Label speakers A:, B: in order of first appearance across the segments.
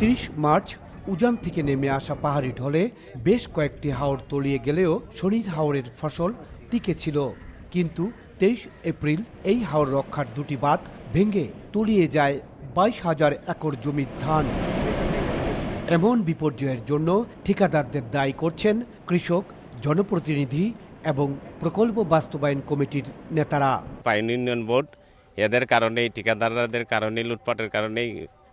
A: তিরিশ মার্চ উজান থেকে নেমে আসা পাহাড়ি ঢলে বেশ কয়েকটি হাওড় তলিয়ে গেলেও শনির হাওড়ের ফসল টিকে ছিল। কিন্তু তেইশ এপ্রিল এই হাওড় রক্ষার দুটি বাঁধ ভেঙে তলিয়ে যায় বাইশ হাজার একর জমির ধান। এমন বিপর্যয়ের জন্য ঠিকাদারদের দায়ী করছেন কৃষক, জনপ্রতিনিধি এবং প্রকল্প বাস্তবায়ন কমিটির নেতারা।
B: পাইন ইউনিয়ন বোর্ড, এদের কারণেই, ঠিকাদারদের কারণেই, লুটপাটের কারণেই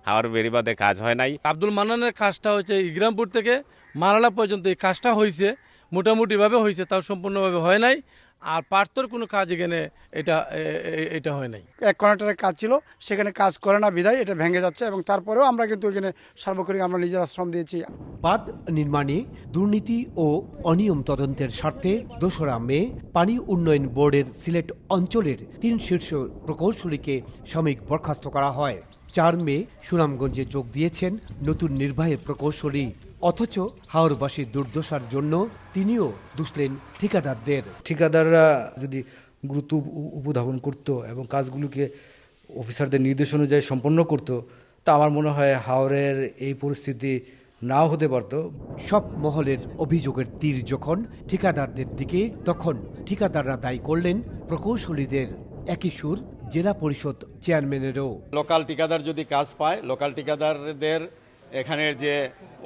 B: হাওড় বেরিবাদে কাজ হয় নাই।
C: আব্দুল মান্নানের কাজটা হচ্ছে ইগ্রামপুর থেকে মারালা পর্যন্ত। এই কাজটা হয়েছে মোটামুটিভাবে হয়েছে তাও সম্পূর্ণভাবে হয় নাই। আর পার্থর কোনো কাজ এখানে এটা এটা হয় নাই।
D: এক কন্ট্রাক্টরের কাজ ছিল সেখানে কাজ করে না বিদায় এটা ভেঙে যাচ্ছে এবং তারপরেও আমরা কিন্তু এখানে সার্বক্ষণিক আমরা নিজেরা শ্রম দিয়েছি।
A: বাঁধ নির্মাণে দুর্নীতি ও অনিয়ম তদন্তের স্বার্থে দোসরা মে পানি উন্নয়ন বোর্ডের সিলেট অঞ্চলের তিন শীর্ষ প্রকৌশলীকে সাময়িক বরখাস্ত করা হয়। চার মে সুনামগঞ্জে যোগ দিয়েছেন নতুন নির্বাহী প্রকৌশলী। অথচ হাওড়বাসীর দুর্দশার জন্য তিনিও দুষলেন ঠিকাদারদের।
E: ঠিকাদাররা যদি গুরুত্ব উপধাবন করত এবং কাজগুলোকে অফিসারদের নির্দেশ অনুযায়ী সম্পন্ন করত তা আমার মনে হয় হাওড়ের এই পরিস্থিতি নাও হতে পারতো।
A: সব মহলের অভিযোগের তীর যখন ঠিকাদারদের দিকে তখন ঠিকাদাররা দায়ী করলেন প্রকৌশলীদের। একই সুর জেলা পরিষদ চেয়ারম্যানেরও।
F: লোকাল ঠিকাদার যদি কাজ পায় লোকাল ঠিকাদারদের এখানের যে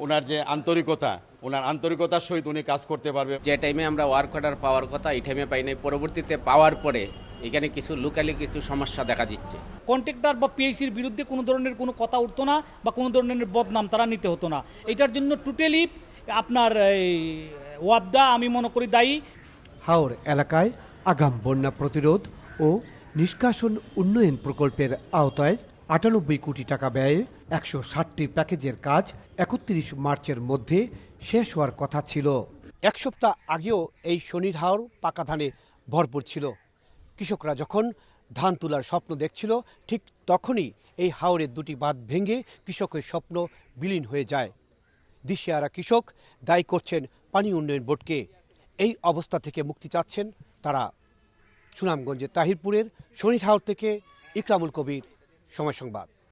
F: ওনার যে আন্তরিকতা ওনার আন্তরিকতার সহিত উনি কাজ করতে পারবে।
G: যে টাইমে আমরা ওয়ার্ক অর্ডার পাওয়ার কথা এই টাইমে পাই নাই। পরবর্তীতে পাওয়ার পরে এখানে কিছু লোকালি কিছু সমস্যা দেখা দিচ্ছে।
H: কন্ট্রাক্টর বা পিএইসির বিরুদ্ধে কোনো ধরনের কোনো কথা উঠতো না বা কোনো ধরনের বদনাম তারা নিতে হতো না। এটার জন্য টোটালি আপনার এই ওয়াবদা আমি মনে করি দায়ী।
A: হাওর এলাকায় আগাম বন্যা প্রতিরোধ ও নিষ্কাশন উন্নয়ন প্রকল্পের আওতায় আটানব্বই কোটি টাকা ব্যয়ে একশো ষাটটি প্যাকেজের কাজ একত্রিশ মার্চের মধ্যে শেষ হওয়ার কথা ছিল। এক সপ্তাহ আগেও এই শনির হাওর পাকা ধানে ভরপুর ছিল। কৃষকরা যখন ধান তোলার স্বপ্ন দেখছিল, ঠিক তখনই এই হাওরের দুটি বাঁধ ভেঙে কৃষকের স্বপ্ন বিলীন হয়ে যায়। দিশেহারা কৃষক দায়ী করছেন পানি উন্নয়ন বোর্ডকে। এই অবস্থা থেকে মুক্তি চাচ্ছেন তারা। সুনামগঞ্জের তাহিরপুরের শনি হাওর থেকে ইকরামুল কবির সময় সংবাদ।